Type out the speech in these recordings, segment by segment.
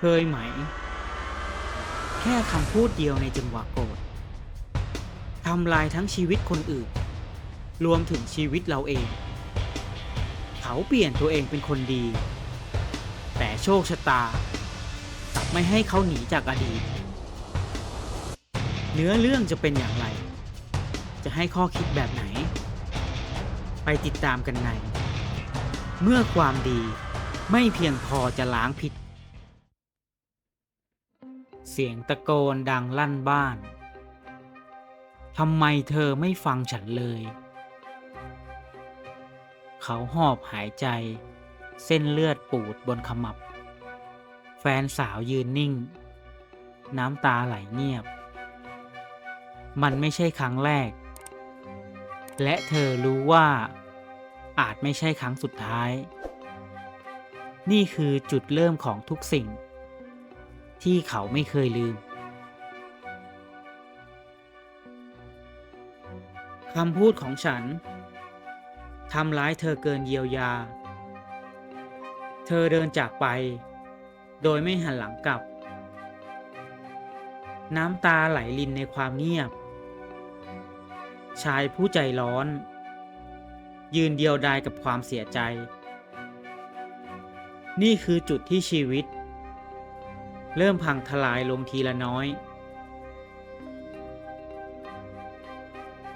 เคยไหม แค่คำพูดเดียวในจังหวะโกรธทำลายทั้งชีวิตคนอื่น รวมถึงชีวิตเราเอง เขาเปลี่ยนตัวเองเป็นคนดี แต่โชคชะตากลับไม่ให้เขาหนีจากอดีต เนื้อเรื่องจะเป็นอย่างไร จะให้ข้อคิดแบบไหน ไปติดตามกันใน เมื่อความดีไม่เพียงพอจะล้างผิด เสียงตะโกนดังลั่นบ้าน ทำไมเธอไม่ฟังฉันเลย เขาหอบหายใจ เส้นเลือดปูดบนขมับ แฟนสาวยืนนิ่ง น้ำตาไหลเงียบ มันไม่ใช่ครั้งแรก และเธอรู้ว่าอาจไม่ใช่ครั้งสุดท้าย นี่คือจุดเริ่มของทุกสิ่ง ที่เขาไม่เคยลืมคำพูดของฉันทำร้ายเธอเกินเยียวยา เธอเดินจากไป โดยไม่หันหลังกลับ น้ำตาไหลลินในความเงียบ ชายผู้ใจร้อน ยืนเดียวดายกับความเสียใจ นี่คือจุดที่ชีวิต เริ่มพังทลายลงทีละน้อย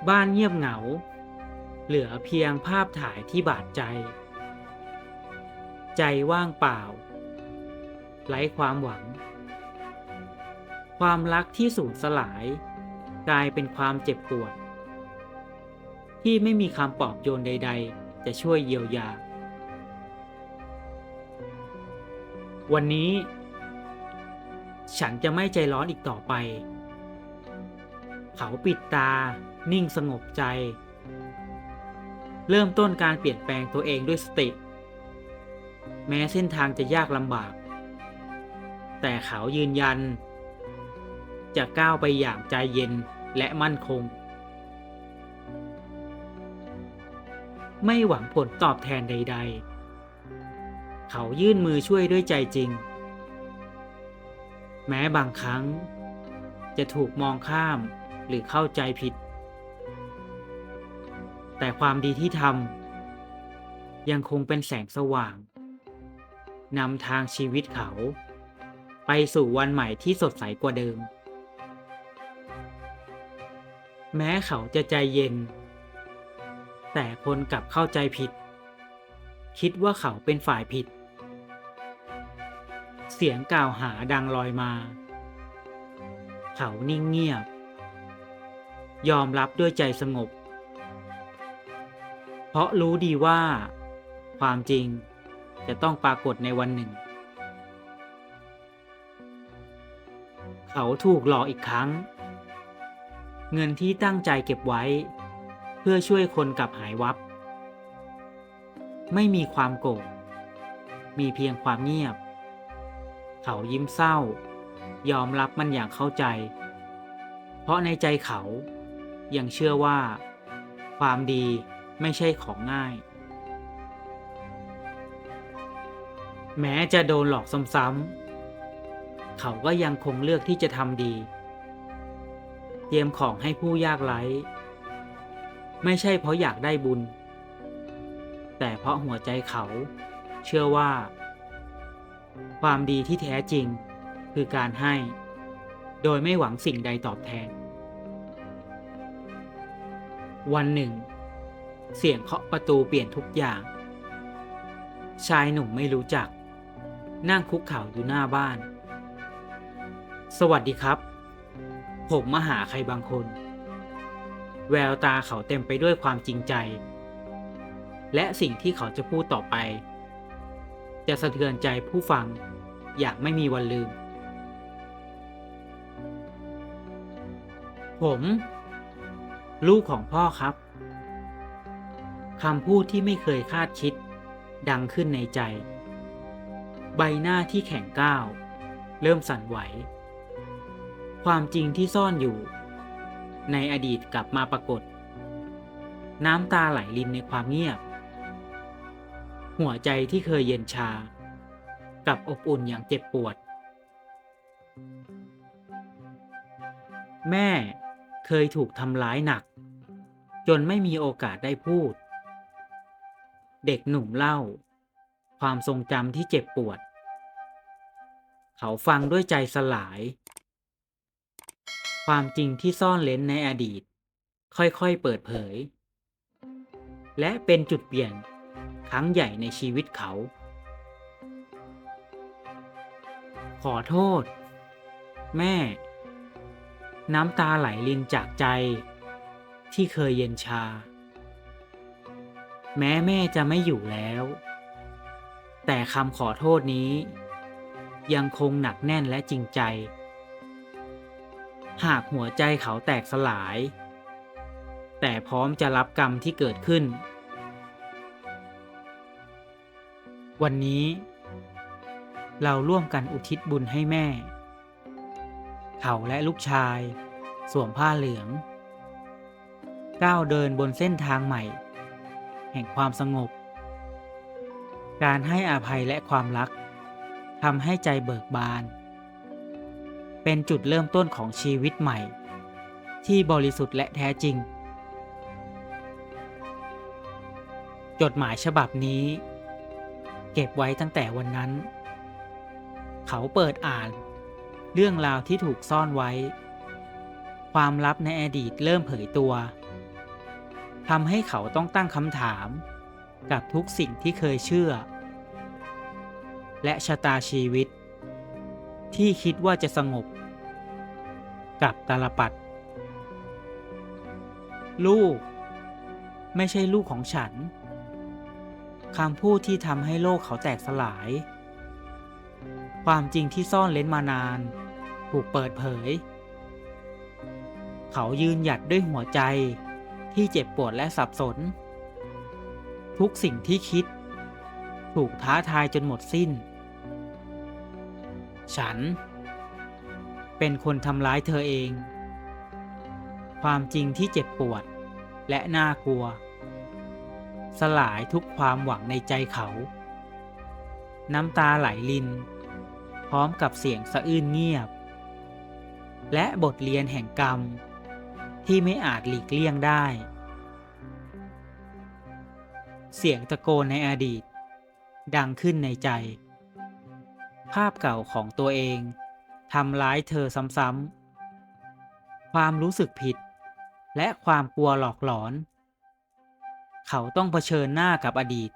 บ้านเงียบเหงา เหลือเพียงภาพถ่ายที่บาดใจ ใจว่างเปล่า ไร้ความหวัง ความรักที่สูญสลาย กลายเป็นความเจ็บปวด ที่ไม่มีคำปลอบโยนใด ๆ จะช่วยเยียวยา วันนี้ ฉันจะไม่ใจร้อนอีกต่อไป เขาปิดตา นิ่งสงบใจ เริ่มต้นการเปลี่ยนแปลงตัวเองด้วยสติ แม้เส้นทางจะยากลำบาก แต่เขายืนยัน จะก้าวไปอย่างใจเย็นและมั่นคง ไม่หวังผลตอบแทนใด ๆ เขายื่นมือช่วยด้วยใจจริง แม้บางครั้ง จะถูกมองข้ามหรือเข้าใจผิด แต่ความดีที่ทำยังคงเป็นแสงสว่างนำทางชีวิตเขา ไปสู่วันใหม่ที่สดใสกว่าเดิม แม้เขาจะใจเย็น แต่คนกลับเข้าใจผิด คิดว่าเขาเป็นฝ่ายผิด เสียงกล่าวหาดังลอยมา เขานิ่งเงียบ ยอมรับด้วยใจสงบ เพราะรู้ดีว่า ความจริงจะต้องปรากฏในวันหนึ่ง เขาถูกหลอกอีกครั้ง เงินที่ตั้งใจเก็บไว้ เพื่อช่วยคนกลับหายวับ ไม่มีความโกรธมีเพียงความเงียบ เขายิ้มเศร้า ยอมรับมันอย่างเข้าใจ เพราะในใจเขายังเชื่อว่า ความดีไม่ใช่ของง่าย แม้จะโดนหลอกซ้ำๆเขาก็ยังคงเลือกที่จะทำดีเตรียมของให้ผู้ยากไร้ไม่ใช่เพราะอยากได้บุญ แต่เพราะหัวใจเขาเชื่อว่า ความดีที่แท้จริงคือการให้ โดยไม่หวังสิ่งใดตอบแทน วันหนึ่ง เสียงเคาะประตูเปลี่ยนทุกอย่าง ชายหนุ่มไม่รู้จัก นั่งคุกเข่าอยู่หน้าบ้าน สวัสดีครับ ผมมาหาใครบางคน แววตาเขาเต็มไปด้วยความจริงใจ และสิ่งที่เขาจะพูดต่อไป จะสะเทือนใจผู้ฟังอย่างไม่มีวันลืม ผม ลูกของพ่อครับคำพูดที่ไม่เคยคาดคิด ดังขึ้นในใจ ใบหน้าที่แข็งก้าว เริ่มสั่นไหว ความจริงที่ซ่อนอยู่ ในอดีตกลับมาปรากฏ น้ำตาไหลรินในความเงียบ หัวใจที่เคยเย็นชา กับอบอุ่นอย่างเจ็บปวด แม่เคยถูกทำร้ายหนัก จนไม่มีโอกาสได้พูด เด็กหนุ่มเล่า ความทรงจำที่เจ็บปวด เขาฟังด้วยใจสลาย ความจริงที่ซ่อนเลนในอดีต ค่อยๆเปิดเผย และเป็นจุดเปลี่ยน ครั้งใหญ่ในชีวิตเขา ขอโทษ แม่ น้ำตาไหลรินจากใจ ที่เคยเย็นชา แม้แม่จะไม่อยู่แล้ว แต่คำขอโทษนี้ ยังคงหนักแน่นและจริงใจ หากหัวใจเขาแตกสลาย แต่พร้อมจะรับกรรมที่เกิดขึ้น วันนี้ เราร่วมกันอุทิศบุญให้แม่ เขาและลูกชาย สวมผ้าเหลือง ก้าวเดินบนเส้นทางใหม่ แห่งความสงบ การให้อภัยและความรักทำให้ใจเบิกบาน เป็นจุดเริ่มต้นของชีวิตใหม่ ที่บริสุทธิ์และแท้จริง จดหมายฉบับนี้ เก็บไว้ตั้งแต่วันนั้น เขาเปิดอ่าน เรื่องราวที่ถูกซ่อนไว้ ความลับในอดีตเริ่มเผยตัวทำให้เขาต้องตั้งคำถาม กับทุกสิ่งที่เคยเชื่อ และชะตาชีวิต ที่คิดว่าจะสงบ กับตาลปัด ลูก ไม่ใช่ลูกของฉัน คำพูดที่ทำให้โลกเขาแตกสลาย ความจริงที่ซ่อนเล้นมานาน ถูกเปิดเผย เขายืนหยัดด้วยหัวใจที่เจ็บปวดและสับสน ทุกสิ่งที่คิด ถูกท้าทายจนหมดสิ้น ฉัน เป็นคนทำร้ายเธอเอง ความจริงที่เจ็บปวดและน่ากลัว สลายทุกความหวังในใจเขา น้ำตาไหลลิน พร้อมกับเสียงสะอื้นเงียบ และบทเรียนแห่งกรรม ที่ไม่อาจหลีกเลี่ยงได้ เสียงตะโกนในอดีต ดังขึ้นในใจ ภาพเก่าของตัวเองทำร้ายเธอซ้ำๆความรู้สึกผิด และความกลัวหลอกหลอน เขาต้องเผชิญหน้ากับอดีต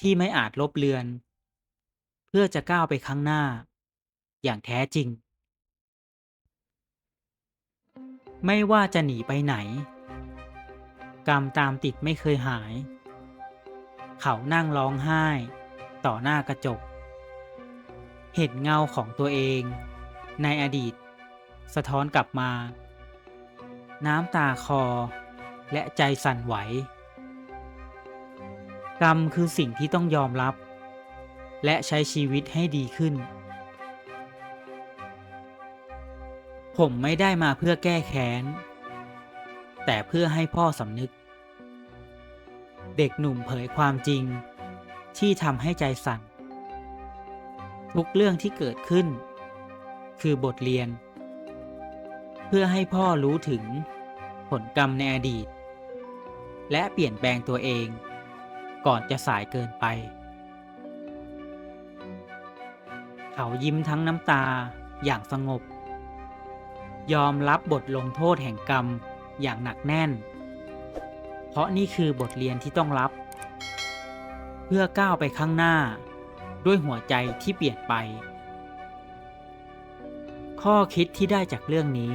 ที่ไม่อาจลบเลือน เพื่อจะก้าวไปข้างหน้า อย่างแท้จริง ไม่ว่าจะหนีไปไหน กรรมตามติดไม่เคยหาย เขานั่งร้องไห้ ต่อหน้ากระจก เห็นเงาของตัวเอง ในอดีต สะท้อนกลับมา น้ำตาคอและใจสั่นไหว กรรมคือสิ่งที่ต้องยอมรับ และใช้ชีวิตให้ดีขึ้น ผมไม่ได้มาเพื่อแก้แค้น แต่เพื่อให้พ่อสำนึก เด็กหนุ่มเผยความจริง ที่ทำให้ใจสั่น ทุกเรื่องที่เกิดขึ้น คือบทเรียน เพื่อให้พ่อรู้ถึงผลกรรมในอดีต และเปลี่ยนแปลงตัวเอง ก่อนจะสายเกินไป เขายิ้มทั้งน้ำตาอย่างสงบ ยอมรับบทลงโทษแห่งกรรมอย่างหนักแน่น เพราะนี่คือบทเรียนที่ต้องรับ เพื่อก้าวไปข้างหน้า ด้วยหัวใจที่เปลี่ยนไป ข้อคิดที่ได้จากเรื่องนี้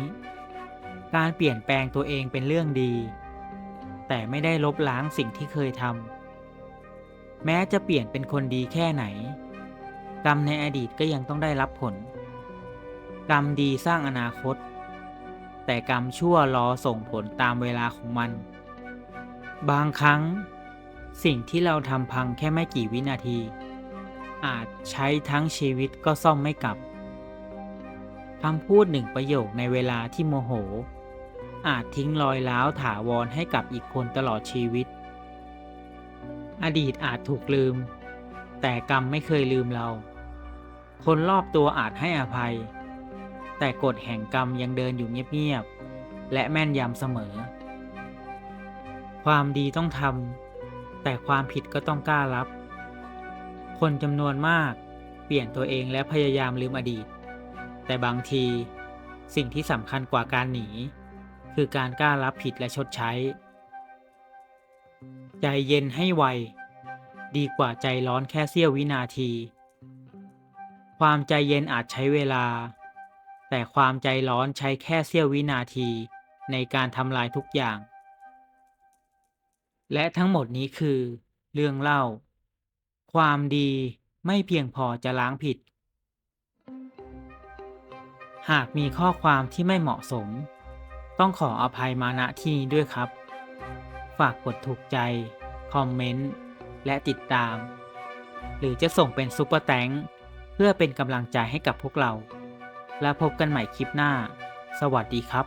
การเปลี่ยนแปลงตัวเองเป็นเรื่องดี แต่ไม่ได้ลบล้างสิ่งที่เคยทำ แม้จะเปลี่ยนเป็นคนดีแค่ไหน กรรมในอดีตก็ยังต้องได้รับผล กรรมดีสร้างอนาคต แต่กรรมชั่วรอส่งผลตามเวลาของมัน บางครั้ง สิ่งที่เราทำพังแค่ไม่กี่วินาที อาจใช้ทั้งชีวิตก็ซ่อมไม่กลับคำพูดหนึ่งประโยคในเวลาที่โมโห อาจทิ้งรอยร้าวถาวรให้กับอีกคนตลอดชีวิต อดีตอาจถูกลืม แต่กรรมไม่เคยลืมเรา คนรอบตัวอาจให้อภัย แต่กฎแห่งกรรมยังเดินอยู่เงียบๆและแม่นยำเสมอ ความดีต้องทำแต่ความผิดก็ต้องกล้ารับ คนจำนวนมากเปลี่ยนตัวเองและพยายามลืมอดีต แต่บางทีสิ่งที่สำคัญกว่าการหนี คือการกล้ารับผิดและชดใช้ ใจเย็นให้ไว ดีกว่าใจร้อนแค่เสี้ยววินาที ความใจเย็นอาจใช้เวลา แต่ความใจร้อนใช้แค่เสี้ยววินาที ในการทำลายทุกอย่าง และทั้งหมดนี้คือ เรื่องเล่า ความดีไม่เพียงพอจะล้างผิด หากมีข้อความที่ไม่เหมาะสม ต้องขออภัยมาณที่นี้ด้วยครับ ฝากกดถูกใจ คอมเมนต์ และติดตาม หรือจะส่งเป็นซุปเปอร์แตงเพื่อเป็นกำลังใจให้กับพวกเรา และพบกันใหม่คลิปหน้า สวัสดีครับ